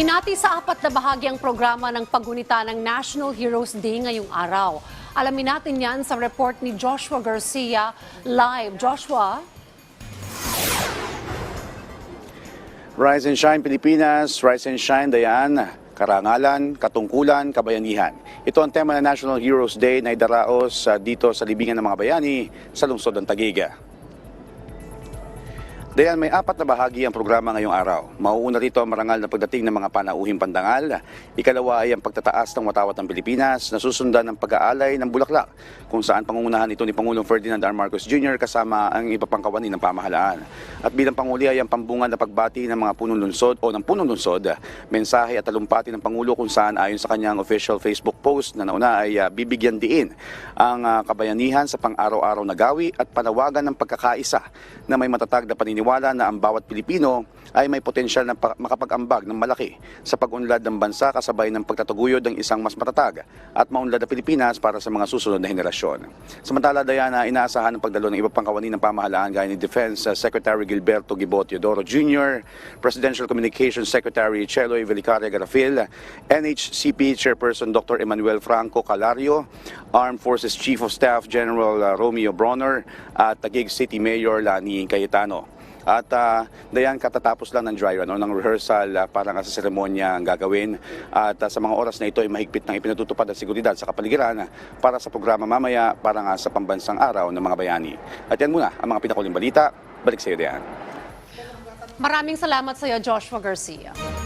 Hinati sa apat na bahagi ang programa ng paggunita ng National Heroes Day ngayong araw. Alamin natin yan sa report ni Joshua Garcia live. Joshua? Rise and Shine Pilipinas, Rise and Shine Dayan, karangalan, katungkulan, kabayanihan. Ito ang tema ng National Heroes Day na idaraos ah, dito sa libingan ng mga bayani sa lungsod ng Tagiga. Dayan, may apat na bahagi ang programa ngayong araw. Mauuna rito ang marangal na pagdating ng mga panauhing pandangal. Ikalawa ay ang pagtataas ng watawat ng Pilipinas na susundan ng pag-aalay ng bulaklak kung saan pangungunahan ito ni Pangulong Ferdinand R. Marcos Jr. kasama ang iba pang kawani ng pamahalaan. At bilang panguli ay ang pambungan na pagbati ng mga punong lungsod o ng punong lungsod, mensahe at talumpati ng Pangulo kung saan ayon sa kanyang official Facebook post na nauna ay ah, bibigyan diin ang ah, kabayanihan sa pang-araw-araw na gawi at panawagan ng pagkakaisa na may matatag na paniniwala na ang bawat Pilipino ay may potensyal na pa- makapag-ambag ng malaki sa pag-unlad ng bansa kasabay ng pagtataguyod ng isang mas matatag at maunlad na Pilipinas para sa mga susunod na henerasyon. Samantala, Diana, inaasahan ng pagdalo ng iba pang kawani ng pamahalaan gaya ni Defense Secretary Gilberto Gibo Teodoro Jr., Presidential Communications Secretary Cheloy Velicaria Garafil, NHCP Chairperson Dr. Emmanuel Franco Calario, Armed Forces Chief of Staff General uh, Romeo Bronner at Taguig City Mayor Lani Cayetano. At uh, dayan katatapos lang ng dry run o ng rehearsal uh, para nga sa seremonya ang gagawin. At uh, sa mga oras na ito ay mahigpit ng ipinatutupad ang seguridad sa kapaligiran para sa programa mamaya para nga sa pambansang araw ng mga bayani. At yan muna ang mga pinakuling balita. Balik sa iyo, Dayan. Maraming salamat sa iyo, Joshua Garcia.